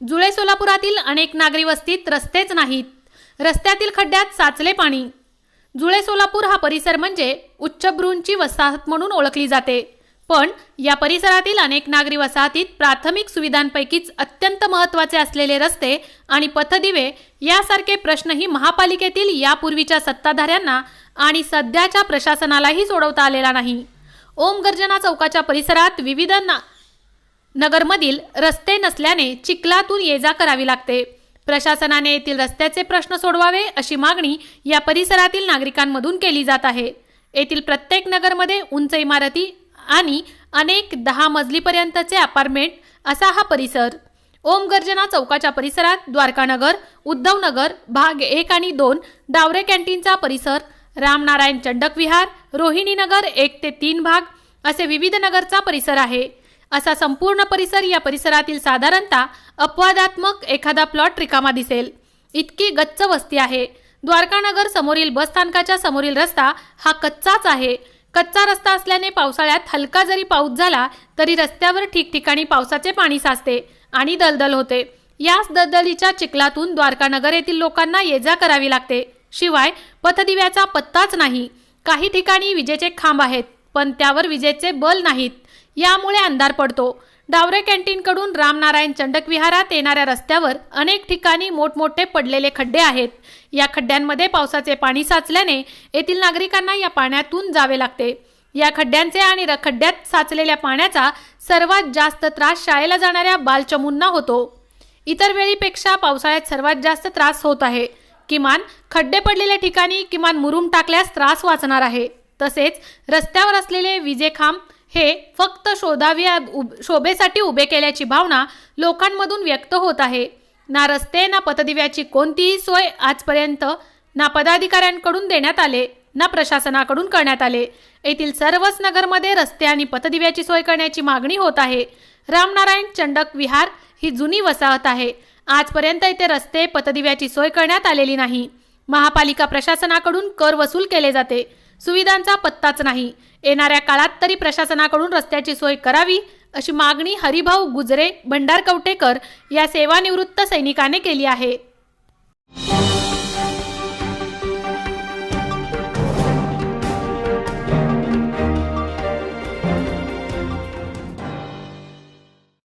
जुळे सोलापुरातील अनेक नागरी वस्तीत रस्तेच नाहीत. रस्त्यातील खड्ड्यात साचले पाणी. जुळे सोलापूर हा परिसर म्हणजे उच्चभ्रूंची वसाहत म्हणून ओळखली जाते. पण या परिसरातील अनेक नागरी वसाहतीत प्राथमिक सुविधांपैकीच अत्यंत महत्त्वाचे असलेले रस्ते आणि पथदिवे यासारखे प्रश्नही महापालिकेतील यापूर्वीच्या सत्ताधाऱ्यांना आणि सध्याच्या प्रशासनालाही सोडवता आलेला नाही. ओम गर्जना चौकाच्या परिसरात विविध ना नगरमधील रस्ते नसल्याने चिखलातून ये जा करावी लागते. प्रशासनाने येथील रस्त्याचे प्रश्न सोडवावे अशी मागणी या परिसरातील नागरिकांमधून केली जात आहे. येथील प्रत्येक नगरमध्ये उंच इमारती आणि अनेक दहा मजलीपर्यंतचे अपार्टमेंट असा हा परिसर. ओम गर्जना चौकाच्या परिसरात द्वारकानगर उद्धवनगर भाग एक आणि दोन डावरे कॅन्टीनचा परिसर रामनारायण चंडक विहार रोहिणीनगर एक ते तीन भाग असे विविध नगरचा परिसर आहे. असा संपूर्ण परिसर या परिसरातील साधारणतः अपवादात्मक एखादा प्लॉट रिकामा दिसेल. इतकी गच्च वस्ती आहे. द्वारकानगर समोरील बस स्थानकाच्या समोरील रस्ता हा कच्चाच आहे. कच्चा रस्ता असल्याने पावसाळ्यात हलका जरी पाऊस झाला तरी रस्त्यावर ठिकठिकाणी पावसाचे पाणी साचते आणि दलदल होते. याच दलदलीच्या चिखलातून द्वारकानगर येथील लोकांना ये जा करावी लागते. शिवाय पथदिव्याचा पत्ताच नाही. काही ठिकाणी विजेचे खांब आहेत पण त्यावर विजेचे बल नाहीत. यामुळे अंधार पडतो. डावरे कॅन्टीनकडून रामनारायण चंडक विहारात येणाऱ्या रस्त्यावर अनेक ठिकाणी मोठमोठे पडलेले खड्डे आहेत. या खड्ड्यांमध्ये पावसाचे पाणी साचल्याने येथील नागरिकांना या पाण्यातून जावे लागते. या खड्ड्यांचे आणि र- खड्ड्यात साचलेल्या पाण्याचा सर्वात जास्त त्रास शाळेला जाणाऱ्या बालचमूंना होतो. इतर वेळीपेक्षा पावसाळ्यात सर्वात जास्त त्रास होत आहे. किमान खड्डे पडलेल्या ठिकाणी किमान मुरुम टाकल्यास त्रास वाचणार आहे. तसेच रस्त्यावर असलेले विजेखांब हे फक्त शोधावी उब- शोभेसाठी उभे केल्याची भावना लोकांमधून व्यक्त होत आहे. ना रस्ते ना पतदिव्याची कोणतीही सोय आजपर्यंत ना पदाधिकाऱ्यांकडून देण्यात आले ना प्रशासनाकडून करण्यात आले. येथील सर्वच नगरमध्ये रस्ते आणि पतदिव्याची सोय करण्याची मागणी होत आहे. रामनारायण चंडक विहार ही जुनी वसाहत आहे. आजपर्यंत इथे रस्ते पतदिव्याची सोय करण्यात आलेली नाही. महापालिका प्रशासनाकडून कर वसूल केले जाते. सुविधांचा पत्ताच नाही. येणाऱ्या काळात तरी प्रशासनाकडून रस्त्याची सोय करावी अशी मागणी हरिभाऊ गुजरे भंडार कवटेकर या सेवानिवृत्त सैनिकाने केली आहे.